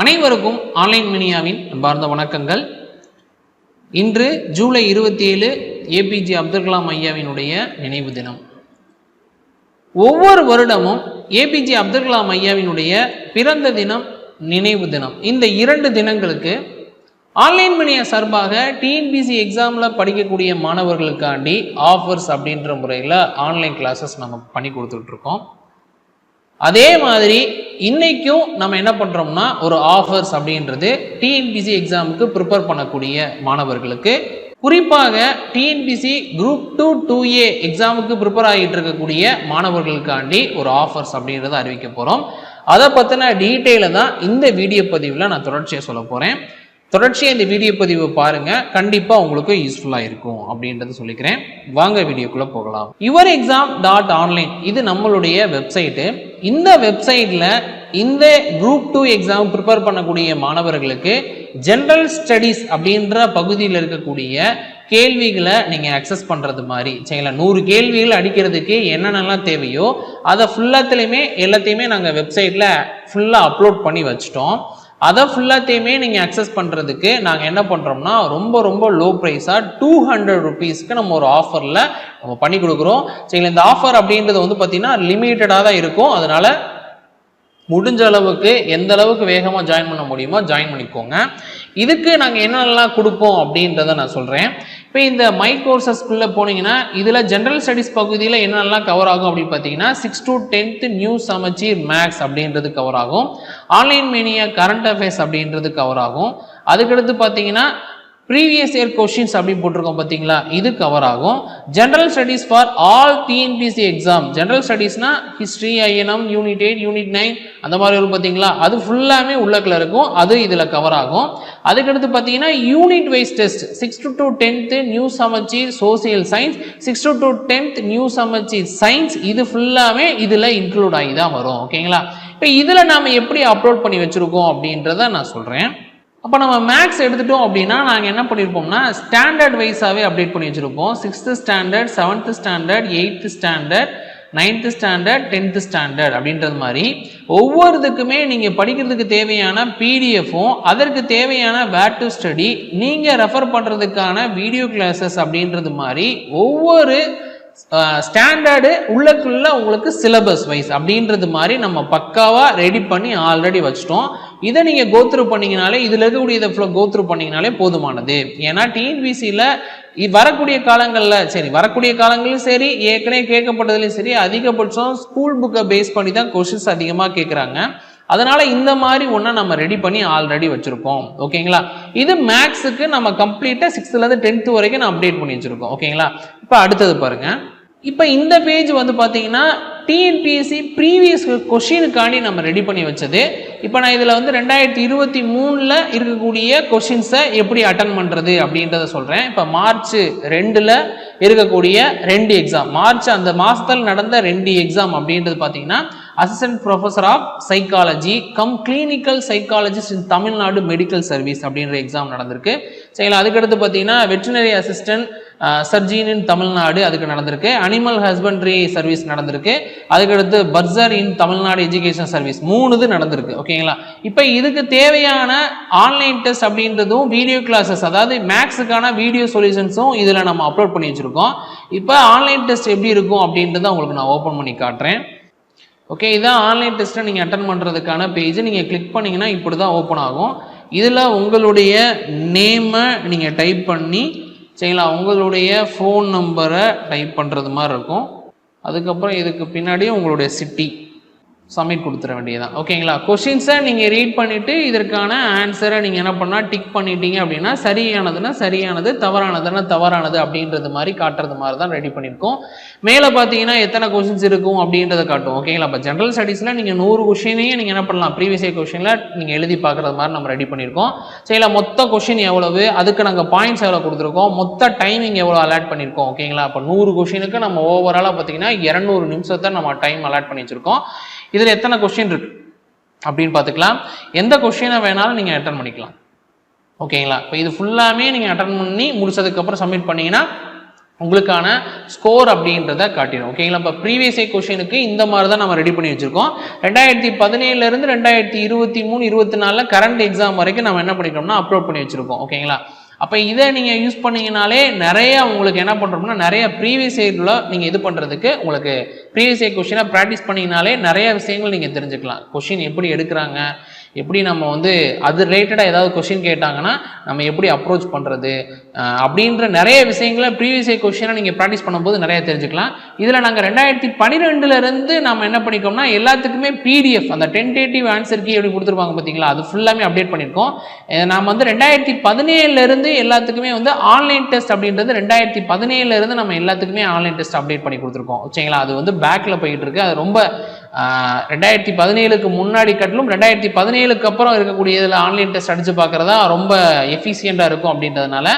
அனைவருக்கும் ஆன்லைன் மினியாவின் அன்பார்ந்த வணக்கங்கள். இன்று ஜூலை இருபத்தி ஏழு ஏபிஜே அப்துல் கலாம் ஐயாவினுடைய நினைவு தினம். ஒவ்வொரு வருடமும் ஏபிஜே அப்துல் கலாம் ஐயாவினுடைய பிறந்த தினம் நினைவு தினம். இந்த இரண்டு தினங்களுக்கு ஆன்லைன் மணியா சார்பாக டிஎன்பிசி எக்ஸாமில் படிக்கக்கூடிய மாணவர்களுக்காண்டி ஆஃபர்ஸ் அப்படின்ற முறையில் ஆன்லைன் கிளாஸஸ் நம்ம பண்ணி கொடுத்துட்ருக்கோம் அதே மாதிரி இன்னைக்கும் நம்ம என்ன பண்ணுறோம்னா ஒரு ஆஃபர்ஸ் அப்படின்றது டிஎன்பிசி எக்ஸாமுக்கு ப்ரிப்பேர் பண்ணக்கூடிய மாணவர்களுக்கு குறிப்பாக TNPSC group two two A எக்ஸாமுக்கு ப்ரிப்பேர் ஆகிட்டு இருக்கக்கூடிய மாணவர்களுக்காண்டி ஒரு ஆஃபர்ஸ் அப்படின்றத அறிவிக்க போகிறோம் அதை பற்றின டீட்டெயிலை தான் இந்த வீடியோ பதிவில் நான் தொடர்ச்சியாக சொல்ல போகிறேன் தொடர்ச்சியாக இந்த வீடியோ பதிவு பாருங்க. கண்டிப்பாக உங்களுக்கு யூஸ்ஃபுல்லாக இருக்கும் அப்படின்றத சொல்லிக்கிறேன். வாங்க வீடியோக்குள்ளே போகலாம். யுவர் எக்ஸாம் டாட் ஆன்லைன் இது நம்மளுடைய வெப்சைட்டு இந்த வெப்சைட்டில் இந்த குரூப் டூ எக்ஸாம் ப்ரிப்பேர் பண்ணக்கூடிய மாணவர்களுக்கு ஜென்ரல் ஸ்டடீஸ் அப்படின்ற பகுதியில் இருக்கக்கூடிய கேள்விகளை நீங்கள் அக்சஸ் பண்ணுறது மாதிரி சரிங்களா? நூறு கேள்விகள் அடிக்கிறதுக்கு என்னென்னலாம் தேவையோ அதை ஃபுல்லாத்துலேயுமே எல்லாத்தையுமே நாங்கள் வெப்சைட்டில் ஃபுல்லாக அப்லோட் பண்ணி வச்சிட்டோம். அதை ஃபுல்லாத்தையுமே நீங்கள் அக்சஸ் பண்ணுறதுக்கு நாங்கள் என்ன பண்ணுறோம்னா ரொம்ப ரொம்ப லோ ப்ரைஸாக டூ ஹண்ட்ரட் ருபீஸ்க்கு நம்ம ஒரு ஆஃபரில் நம்ம பண்ணி கொடுக்குறோம். சரிங்களா இந்த ஆஃபர் அப்படின்றது வந்து பார்த்திங்கன்னா லிமிட்டடாக தான் இருக்கும். அதனால் முடிஞ்ச அளவுக்கு எந்த அளவுக்கு வேகமாக ஜாயின் பண்ண முடியுமோ ஜாயின் பண்ணிக்கோங்க. இதுக்கு நாங்கள் என்னென்னலாம் கொடுப்போம் அப்படின்றத நான் சொல்கிறேன் இப்போ இந்த மை கோர்சஸ்க்குள்ளே போனீங்கன்னா இதில் ஜென்ரல் ஸ்டடீஸ் பகுதியில் என்னென்னலாம் கவர் ஆகும் அப்படின்னு பார்த்தீங்கன்னா சிக்ஸ் டு டென்த்து நியூ சமச்சீர் மேக்ஸ் அப்படின்றது கவர் ஆகும். ஆன்லைன் மீனியா கரண்ட் அஃபேர்ஸ் அப்படின்றது கவர் ஆகும். அதுக்கடுத்து பார்த்தீங்கன்னா ப்ரீவியஸ் இயர் கொஷின்ஸ் அப்படி போட்டிருக்கோம் பார்த்தீங்களா? இது கவர் ஆகும். General studies for all TNPSC exam general ஸ்டடீஸ்னா history INM unit eight unit nine அந்த மாதிரி வரும் பார்த்தீங்களா? அது ஃபுல்லாமே உள்ளக்கில் இருக்கும். அது இதில் கவர் ஆகும். அதுக்கடுத்து பார்த்தீங்கன்னா unit wise test six to to tenth new சமைச்சி social science six to to tenth new சமைச்சி சயின்ஸ் இது ஃபுல்லாமே இதில் இன்க்ளூட் ஆகி தான் வரும் ஓகேங்களா இப்போ இதில் நாம் எப்படி அப்லோட் பண்ணி வச்சுருக்கோம் அப்படின்றத நான் சொல்கிறேன் அப்போ நம்ம மேக்ஸ் எடுத்துட்டோம் அப்படின்னா நாங்கள் என்ன பண்ணியிருப்போம்னா ஸ்டாண்டர்ட் வைஸாகவே அப்டேட் பண்ணி வச்சுருப்போம். Sixth standard seventh standard eighth standard ninth standard tenth standard அப்படின்றது மாதிரி. ஒவ்வொருத்துக்குமே நீங்கள் படிக்கிறதுக்கு தேவையான பிடிஎஃப்பும் அதற்கு தேவையான வேர் டு ஸ்டடி நீங்கள் ரெஃபர் பண்ணுறதுக்கான வீடியோ கிளாஸஸ் அப்படின்றது மாதிரி ஒவ்வொரு ஸ்டாண்டர்டு உள்ளக்குள்ள உங்களுக்கு சிலபஸ் வைஸ் அப்படின்றது மாதிரி நம்ம பக்காவாக ரெடி பண்ணி ஆல்ரெடி வச்சிட்டோம். இதை நீங்கள் கோத்ரூ பண்ணிங்கனாலே இதில் இருக்கக்கூடிய இதை ஃபுல்லாக கோத்ரூ பண்ணிங்கனாலே போதுமானது. ஏன்னா டிஎன்பிசியில் வரக்கூடிய காலங்களில் சரி வரக்கூடிய காலங்களிலும் சரி ஏற்கனவே கேட்கப்பட்டதுலையும் சரி அதிகபட்சம் ஸ்கூல் புக்கை பேஸ் பண்ணி தான் கொஷின்ஸ் அதிகமாக கேட்குறாங்க அதனால இந்த மாதிரி ஒன்றை நம்ம ரெடி பண்ணி ஆல்ரெடி வச்சிருக்கோம். ஓகேங்களா இது மேக்ஸுக்கு நம்ம கம்ப்ளீட்டாக சிக்ஸ்த்துலேருந்து டென்த்து வரைக்கும் நான் அப்டேட் பண்ணி வச்சிருக்கோம். ஓகேங்களா இப்போ அடுத்தது பாருங்க. இப்போ இந்த பேஜ் வந்து பார்த்தீங்கன்னா டிஎன்பிஎஸ்சி ப்ரீவியஸ் கொஷினுக்காண்டி நம்ம ரெடி பண்ணி வச்சது. இப்போ நான் இதில் வந்து ரெண்டாயிரத்தி இருபத்தி மூணில் இருக்கக்கூடிய கொஷின்ஸை எப்படி அட்டன் பண்ணுறது அப்படின்றத சொல்கிறேன் இப்போ மார்ச் ரெண்டில் இருக்கக்கூடிய ரெண்டு எக்ஸாம் மார்ச் அந்த மாதத்தில் நடந்த ரெண்டு எக்ஸாம் அப்படின்றது பார்த்தீங்கன்னா assistant professor of psychology cum clinical psychologist in Tamil Nadu medical service அப்படின்ற எக்ஸாம் நடந்திருக்கு. சரிங்களா அதுக்கடுத்து பார்த்தீங்கன்னா வெட்டினரி அசிஸ்டன்ட் சர்ஜீனின் இன் தமிழ்நாடு அதுக்கு நடந்திருக்கு. அனிமல் ஹஸ்பண்ட்ரி சர்வீஸ் நடந்திருக்கு. அதுக்கடுத்து bursar in Tamil Nadu education service மூணு இது நடந்திருக்கு. ஓகேங்களா? இப்போ இதுக்கு தேவையான ஆன்லைன் டெஸ்ட் அப்படின்றதும் வீடியோ கிளாஸஸ் அதாவது மேக்ஸுக்கான வீடியோ சொல்யூஷன்ஸும் இதில் நம்ம அப்லோட் பண்ணி வச்சுருக்கோம். இப்போ ஆன்லைன் டெஸ்ட் எப்படி இருக்கும் அப்படின்றத உங்களுக்கு நான் ஓப்பன் பண்ணி காட்டுறேன். ஓகே இதான் ஆன்லைன் டெஸ்ட்டை நீங்கள் அட்டன் பண்ணுறதுக்கான பேஜ் நீங்கள் கிளிக் பண்ணிங்கன்னா இப்படி தான் ஓப்பன் ஆகும். இதில் உங்களுடைய நேமை நீங்கள் டைப் பண்ணி சரிங்களா? உங்களுடைய ஃபோன் நம்பரை டைப் பண்ணுறது மாதிரி இருக்கும். அதுக்கப்புறம் இதுக்கு பின்னாடி உங்களுடைய சிட்டி சப்மிட் கொடுத்துட வேண்டியதான் ஓகேங்களா கொஷின்ஸை நீங்கள் ரீட் பண்ணிவிட்டு இதற்கான ஆன்சரை நீங்கள் என்ன பண்ணால் டிக் பண்ணிட்டீங்க அப்படின்னா சரியானதுன்னா சரியானது தவறானதுன்னா தவறானது அப்படின்றது மாதிரி காட்டுறது மாதிரி தான் ரெடி பண்ணியிருக்கோம். மேலே பார்த்தீங்கன்னா எத்தனை கொஷின்ஸ் இருக்கும் அப்படின்றத காட்டும் ஓகேங்களா இப்போ ஜென்ரல் ஸ்டடீஸில் நீங்கள் நூறு கொஷினையும் நீங்கள் என்ன பண்ணலாம்? ப்ரீவியஸ் இயர் கொஷினில் நீங்கள் எழுதி பார்க்குறது மாதிரி நம்ம ரெடி பண்ணியிருக்கோம். சரிங்களா மொத்த கொஷின் எவ்வளவு? அதுக்கு நாங்கள் பாயிண்ட்ஸ் எவ்வளோ கொடுத்துருக்கோம்? மொத்த டைமிங் எவ்வளோ அலாட் பண்ணியிருக்கோம்? ஓகேங்களா அப்போ நூறு கொஷினுக்கு நம்ம ஓவராலாக பார்த்தீங்கன்னா இரநூறு நிமிஷத்தை நம்ம டைம் அலாட் பண்ணி வச்சுருக்கோம். இதில் எத்தனை கொஸ்டின் இருக்கு? அப்படின்னு பார்த்துக்கலாம். எந்த கொஸ்டினை வேணாலும் நீங்கள் அட்டன் பண்ணிக்கலாம். ஓகேங்களா? இப்போ இது ஃபுல்லாமே நீங்கள் அட்டன் பண்ணி முடிச்சதுக்கப்புறம் சப்மிட் பண்ணீங்கன்னா உங்களுக்கான ஸ்கோர் அப்படின்றத காட்டிடும். ஓகேங்களா? இப்போ ப்ரீவியஸ் கொஷினுக்கு இந்த மாதிரி தான் நம்ம ரெடி பண்ணி வச்சுருக்கோம். ரெண்டாயிரத்தி பதினேழுல இருந்து ரெண்டாயிரத்தி இருபத்தி மூணு இருபத்தி நாலில் கரண்ட் எக்ஸாம் வரைக்கும் நம்ம என்ன பண்ணிக்கிறோம்னா அப்லோட் பண்ணி வச்சுருக்கோம். ஓகேங்களா? அப்போ இதை நீங்கள் யூஸ் பண்ணீங்கனாலே நிறைய உங்களுக்கு என்ன பண்ணுறோம்னா நிறைய ப்ரீவியஸ் இயரில் நீங்கள் இது பண்ணுறதுக்கு உங்களுக்கு ப்ரீவியஸ் இயர் கொஷினை ப்ராக்டிஸ் பண்ணிங்கனாலே நிறைய விஷயங்கள் நீங்கள் தெரிஞ்சுக்கலாம். கொஷின் எப்படி எடுக்கிறாங்க? எப்படி நம்ம வந்து அது ரிலேட்டடாக ஏதாவது கொஷின் கேட்டாங்கன்னா நம்ம எப்படி அப்ரோச் பண்ணுறது அப்படின்ற நிறைய விஷயங்களை ப்ரீவியஸ் கொஷினை நீங்கள் ப்ராக்டிஸ் பண்ணும்போது நிறைய தெரிஞ்சுக்கலாம். இதில் நாங்கள் ரெண்டாயிரத்தி பன்னிரெண்டுலேருந்து நம்ம என்ன பண்ணிக்கோம்னா எல்லாத்துக்குமே பிடிஎஃப் அந்த டென்டேட்டிவ் ஆன்சர் கீ எப்படி கொடுத்துருப்பாங்க பார்த்தீங்களா? அது ஃபுல்லாமே அப்டேட் பண்ணியிருக்கோம் நாம் வந்து ரெண்டாயிரத்தி பதினேழுலேருந்து எல்லாத்துக்குமே வந்து ஆன்லைன் டெஸ்ட் அப்படின்றது ரெண்டாயிரத்தி பதினேழுலேருந்து நம்ம எல்லாத்துக்குமே ஆன்லைன் டெஸ்ட் அப்டேட் பண்ணி கொடுத்துருக்கோம். சரிங்களா? அது வந்து பேக்கில் போயிட்டு இருக்கு. அது ரொம்ப ரெண்டாயிரத்தி பதினேழுக்கு முன்னாடி கட்டிலும் ரெண்டாயிரத்தி பதினேழுக்கு அப்புறம் இருக்கக்கூடிய இதில் ஆன்லைன் டெஸ்ட் அடித்து பார்க்குறதா ரொம்ப எஃபிஷியண்ட்டாக இருக்கும் அப்படின்றதுனால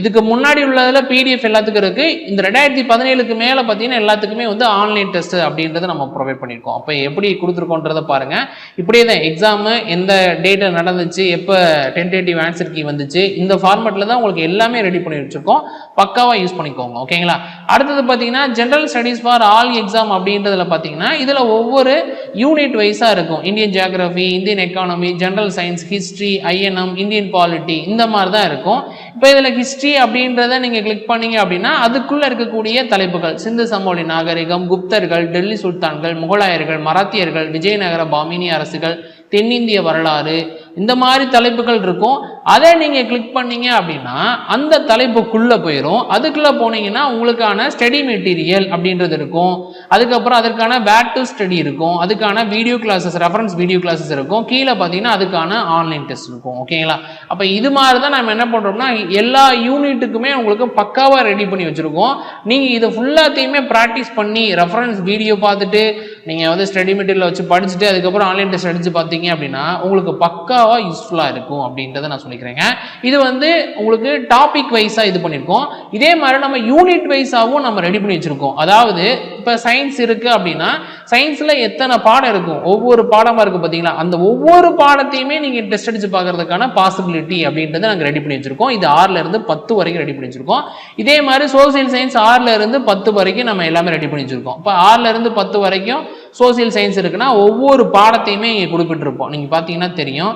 இதுக்கு முன்னாடி உள்ளதில் பிடிஎஃப் எல்லாத்துக்கும் இருக்குது இந்த ரெண்டாயிரத்தி பதினேழுக்கு மேலே பார்த்தீங்கன்னா எல்லாத்துக்குமே வந்து ஆன்லைன் டெஸ்ட் அப்படின்றத நம்ம ப்ரொவைட் பண்ணியிருக்கோம். அப்போ எப்படி கொடுத்துருக்கோன்றத பாருங்கள் இப்படியே தான் எக்ஸாமு எந்த டேட்டை நடந்துச்சு எப்போ டென்டேட்டிவ் ஆன்சர் கீ வந்துச்சு இந்த ஃபார்மெட்டில் தான் உங்களுக்கு எல்லாமே ரெடி பண்ணி வச்சுருக்கோம். பக்காவாக யூஸ் பண்ணிக்கோங்க. ஓகேங்களா அடுத்தது பார்த்தீங்கன்னா general studies for all exam அப்படின்றதுல பார்த்தீங்கன்னா இதில் ஒவ்வொரு யூனிட் வைஸாக இருக்கும். Indian geography Indian economy general science history INM Indian polity இந்த மாதிரி தான் இருக்கும். இப்போ இதில் ஹிஸ்ட்ரி அப்படின்றத நீங்கள் கிளிக் பண்ணீங்க அப்படின்னா அதுக்குள்ளே இருக்கக்கூடிய தலைப்புகள் சிந்து சமோலி நாகரிகம் குப்தர்கள் டெல்லி சுல்தான்கள் முகலாயர்கள் மராத்தியர்கள் விஜயநகர பாமினி அரசுகள் தென்னிந்திய வரலாறு இந்த மாதிரி தலைப்புகள் இருக்கும். அதை நீங்கள் கிளிக் பண்ணீங்க அப்படின்னா அந்த தலைப்புக்குள்ளே போயிடும் அதுக்குள்ளே போனீங்கன்னா உங்களுக்கான ஸ்டடி மெட்டீரியல் அப்படின்றது இருக்கும். அதுக்கப்புறம் அதற்கான பேட் டு ஸ்டடி இருக்கும். அதுக்கான video classes reference video classes இருக்கும். கீழே பார்த்தீங்கன்னா அதுக்கான ஆன்லைன் டெஸ்ட் இருக்கும். ஓகேங்களா அப்போ இது மாதிரி தான் நம்ம என்ன பண்ணுறோம்னா எல்லா யூனிட்டுக்குமே உங்களுக்கு பக்காவாக ரெடி பண்ணி வச்சுருக்கோம். நீங்கள் இதை ஃபுல்லாத்தையுமே ப்ராக்டிஸ் பண்ணி ரெஃபரன்ஸ் வீடியோ பார்த்துட்டு நீங்கள் வந்து ஸ்டடி மெட்டீரியல் வச்சு படிச்சுட்டு அதுக்கப்புறம் ஆன்லைன் டெஸ்ட் அடித்து பார்த்தீங்க அப்படின்னா உங்களுக்கு பக்கா எவ்வளோவா யூஸ்ஃபுல்லாக இருக்கும் அப்படின்றத நான் சொல்லிக்கிறேங்க. இது வந்து உங்களுக்கு டாபிக் வைஸாக இது பண்ணியிருக்கோம் இதே மாதிரி நம்ம யூனிட் வைஸாகவும் நம்ம ரெடி பண்ணி வச்சுருக்கோம். அதாவது இப்போ சயின்ஸ் இருக்குது அப்படின்னா சயின்ஸில் எத்தனை பாடம் இருக்கும்? ஒவ்வொரு பாடமாக இருக்குது பார்த்தீங்களா அந்த ஒவ்வொரு பாடத்தையுமே நீங்கள் டெஸ்ட் அடித்து பார்க்கறதுக்கான பாசிபிலிட்டி அப்படின்றத நாங்கள் ரெடி பண்ணி வச்சுருக்கோம். இது ஆறுலேருந்து பத்து வரைக்கும் ரெடி பண்ணி வச்சுருக்கோம். இதே மாதிரி சோசியல் சயின்ஸ் ஆறுலேருந்து பத்து வரைக்கும் நம்ம எல்லாமே ரெடி பண்ணி வச்சுருக்கோம். இப்போ ஆறுலேருந்து பத்து வரைக்கும் சோசியல் சயின்ஸ் இருக்குன்னா ஒவ்வொரு பாடத்தையுமே இங்கே குறிப்பிட்டிருப்போம். நீங்கள் பார்த்தீங்கன்னா தெரியும்.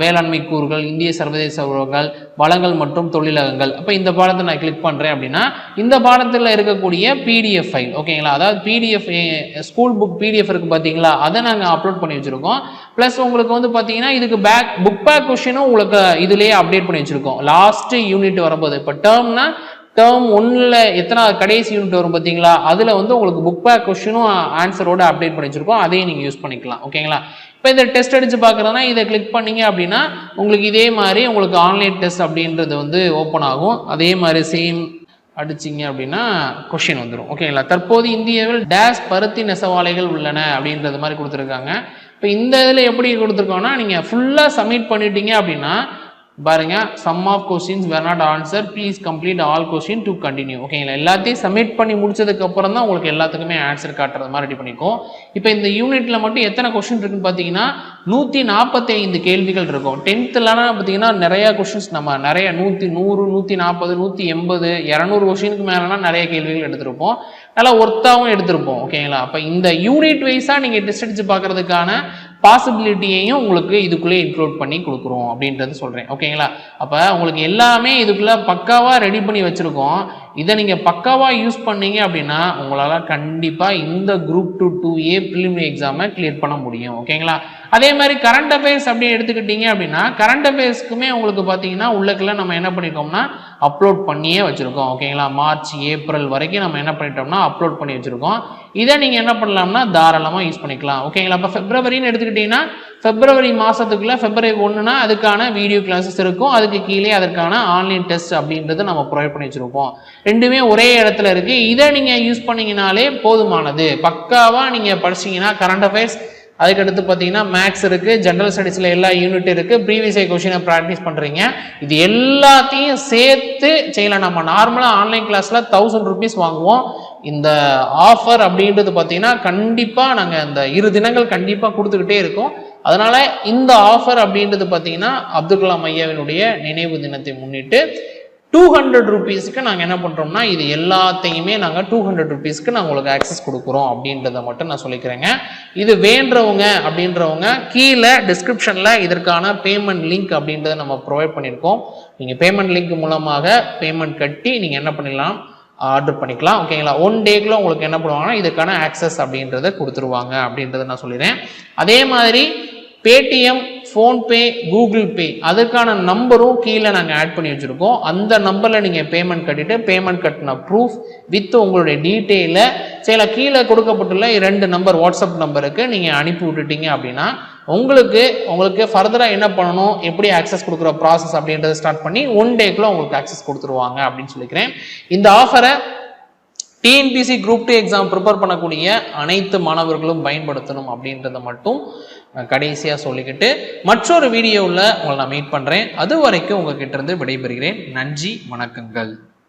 வேளாண்மை கூறுகள் இந்திய சர்வதேச உறவுகள் வளங்கள் மற்றும் தொழிலகங்கள். அப்போ இந்த பாடத்தை நான் கிளிக் பண்ணுறேன் அப்படின்னா இந்த பாடத்தில் இருக்கக்கூடிய பிடிஎஃப் ஃபைல் ஓகேங்களா அதாவது பிடிஎஃப் ஸ்கூல் புக் பிடிஎஃப் இருக்குது பார்த்தீங்களா அதை நாங்கள் அப்லோட் பண்ணி வச்சுருக்கோம். ப்ளஸ் உங்களுக்கு வந்து பார்த்தீங்கன்னா இதுக்கு பேக் புக் பேக் கொஷினும் உங்களுக்கு இதுலேயே அப்டேட் பண்ணி வச்சுருக்கோம். லாஸ்ட்டு யூனிட் வரும்போது இப்போ டேர்ம்னா டேர்ம் ஒன்றில் எத்தனை கடைசி யூனிட் வரும் பார்த்தீங்களா? அதில் வந்து உங்களுக்கு புக் பேக் கொஷினும் ஆன்சரோட அப்டேட் பண்ணி வச்சிருக்கோம். அதையும் நீங்கள் யூஸ் பண்ணிக்கலாம். ஓகேங்களா இப்போ இந்த டெஸ்ட் அடித்து பார்க்குறதுனா இதை கிளிக் பண்ணீங்க அப்படின்னா உங்களுக்கு இதே மாதிரி உங்களுக்கு ஆன்லைன் டெஸ்ட் அப்படின்றது வந்து ஓப்பன் ஆகும். அதே மாதிரி சேம் அடிச்சிங்க அப்படின்னா கொஷின் வந்துடும் ஓகேங்களா தற்போது இந்தியாவில் டேஸ் பருத்தி நெசவாலைகள் உள்ளன அப்படின்றது மாதிரி கொடுத்துருக்காங்க. இப்போ இந்த இதில் எப்படி கொடுத்துருக்கோம்னா நீங்கள் ஃபுல்லாக சப்மிட் பண்ணிட்டீங்க அப்படின்னா பாருங்க some of questions where not answer please complete all question to continue ஓகேங்களா எல்லாத்தையும் சப்மிட் பண்ணி முடிச்சதுக்கு அப்புறம் தான் உங்களுக்கு எல்லாத்துக்குமே ஆன்சர் காட்டுறது மாதிரி ரெடி பண்ணிக்கும் இப்போ இந்த யூனிட்ல மட்டும் எத்தனை கொஸ்டின் இருக்குன்னு பார்த்தீங்கன்னா நூற்றி நாற்பத்தைந்து கேள்விகள் இருக்கும். டென்த்துலலாம் பார்த்தீங்கன்னா நிறைய கொஸ்டின்ஸ் நம்ம நிறைய நூற்றி நூறு நூற்றி நாற்பது நூற்றி எண்பது இரநூறு கொஸ்டினுக்கு மேலாம் நிறைய கேள்விகள் எடுத்திருப்போம். நல்லா ஒர்த்தாகவும் எடுத்திருப்போம். ஓகேங்களா அப்போ இந்த யூனிட் வைஸாக நீங்கள் டெஸ்ட் அடித்து பார்க்கறதுக்கான பாசிபிலிட்டியையும் உங்களுக்கு இதுக்குள்ளே இன்க்ளூட் பண்ணி கொடுக்குறோம் அப்படின்றது சொல்கிறேன் ஓகேங்களா அப்போ உங்களுக்கு எல்லாமே இதுக்குள்ளே பக்காவாக ரெடி பண்ணி வச்சுருக்கோம். இதை நீங்கள் பக்காவாக யூஸ் பண்ணீங்க அப்படின்னா உங்களால் கண்டிப்பாக இந்த group two two A preliminary எக்ஸாமை கிளியர் பண்ண முடியும். ஓகேங்களா அதே மாதிரி கரண்ட் அஃபேர்ஸ் அப்படின்னு எடுத்துக்கிட்டீங்க அப்படின்னா கரண்ட் அஃபேர்ஸ்க்குமே உங்களுக்கு பார்த்தீங்கன்னா உள்ளக்குள்ள நம்ம என்ன பண்ணிருக்கோம்னா அப்லோட் பண்ணியே வச்சுருக்கோம். ஓகேங்களா மார்ச் ஏப்ரல் வரைக்கும் நம்ம என்ன பண்ணிட்டோம்னா அப்லோட் பண்ணி வச்சுருக்கோம். இதை நீங்கள் என்ன பண்ணலாம்னா தாராளமாக யூஸ் பண்ணிக்கலாம். ஓகேங்களா இப்போ ஃபெப்ரவரின்னு எடுத்துக்கிட்டிங்கன்னா ஃபெப்ரவரி மாதத்துக்குள்ளே ஃபெப்ரவரி ஒன்றுனா அதுக்கான வீடியோ கிளாஸஸ் இருக்கும். அதுக்கு கீழே அதற்கான ஆன்லைன் டெஸ்ட் அப்படின்றது நம்ம ப்ரொவைட் பண்ணி வச்சுருப்போம். ரெண்டுமே ஒரே இடத்துல இருக்குது இதை நீங்கள் யூஸ் பண்ணிங்கனாலே போதுமானது. பக்காவாக நீங்கள் படிச்சீங்கன்னா கரண்ட் அஃபேர்ஸ் அதுக்கடுத்து பார்த்தீங்கன்னா மேக்ஸ் இருக்குது ஜென்ரல் ஸ்டடீஸில் எல்லா யூனிட் இருக்குது ப்ரீவியஸ் இயர் கொஷினை ப்ராக்டிஸ் பண்ணுறீங்க இது எல்லாத்தையும் சேர்த்து செய்யலாம். நம்ம நார்மலாக ஆன்லைன் கிளாஸில் தௌசண்ட் ருபீஸ் வாங்குவோம். இந்த ஆஃபர் அப்படின்றது பார்த்தீங்கன்னா கண்டிப்பாக நாங்கள் இந்த இரு தினங்கள் கண்டிப்பாக கொடுத்துக்கிட்டே இருக்கோம். அதனால் இந்த ஆஃபர் அப்படின்றது பார்த்தீங்கன்னா அப்துல் கலாம் ஐயாவினுடைய நினைவு தினத்தை முன்னிட்டு டூ ஹண்ட்ரட் ருபீஸ்க்கு நாங்கள் என்ன பண்ணுறோம்னா இது எல்லாத்தையுமே நாங்கள் டூ ஹண்ட்ரட் ருபீஸ்க்கு நாங்கள் உங்களுக்கு ஆக்சஸ் கொடுக்குறோம் அப்படின்றத மட்டும் நான் சொல்லிக்கிறேங்க. இது வேண்டவங்க அப்படின்றவங்க கீழே டிஸ்கிரிப்ஷனில் இதற்கான பேமெண்ட் லிங்க் அப்படின்றத நம்ம ப்ரொவைட் பண்ணியிருக்கோம். நீங்கள் பேமெண்ட் லிங்க் மூலமாக பேமெண்ட் கட்டி நீங்கள் என்ன பண்ணிடலாம் ஆர்டர் பண்ணிக்கலாம். ஓகேங்களா ஒன் டேக்குள்ள உங்களுக்கு என்ன பண்ணுவாங்கன்னா இதுக்கான ஆக்சஸ் அப்படின்றத கொடுத்துருவாங்க அப்படின்றத நான் சொல்லிடுறேன். அதே மாதிரி பேடிஎம் ஃபோன்பே கூகுள் பே அதற்கான நம்பரும் கீழே நாங்கள் ஆட் பண்ணி வச்சுருக்கோம். அந்த நம்பரில் நீங்கள் பேமெண்ட் கட்டிட்டு பேமெண்ட் கட்டின ப்ரூஃப் வித் உங்களுடைய டீட்டெயிலை சில கீழே கொடுக்கப்பட்டுள்ள ரெண்டு நம்பர் வாட்ஸ்அப் நம்பருக்கு நீங்கள் அனுப்பி விட்டுட்டீங்க அப்படின்னா உங்களுக்கு உங்களுக்கு ஃபர்தராக என்ன பண்ணணும் எப்படி ஆக்சஸ் கொடுக்குற ப்ராசஸ் அப்படின்றத ஸ்டார்ட் பண்ணி ஒன் டேக்குள்ள உங்களுக்கு ஆக்சஸ் கொடுத்துருவாங்க அப்படின்னு சொல்லிக்கிறேன். இந்த ஆஃபரை TNPSC group two exam prepare பண்ணக்கூடிய அனைத்து மாணவர்களும் பயன்படுத்தணும் அப்படின்றத மட்டும் கடைசியாக சொல்லிக்கிட்டு மற்றொரு வீடியோவில் உங்களை நான் மீட் பண்ணுறேன் அது வரைக்கும் உங்ககிட்ட இருந்து விடைபெறுகிறேன். நன்றி வணக்கங்கள்.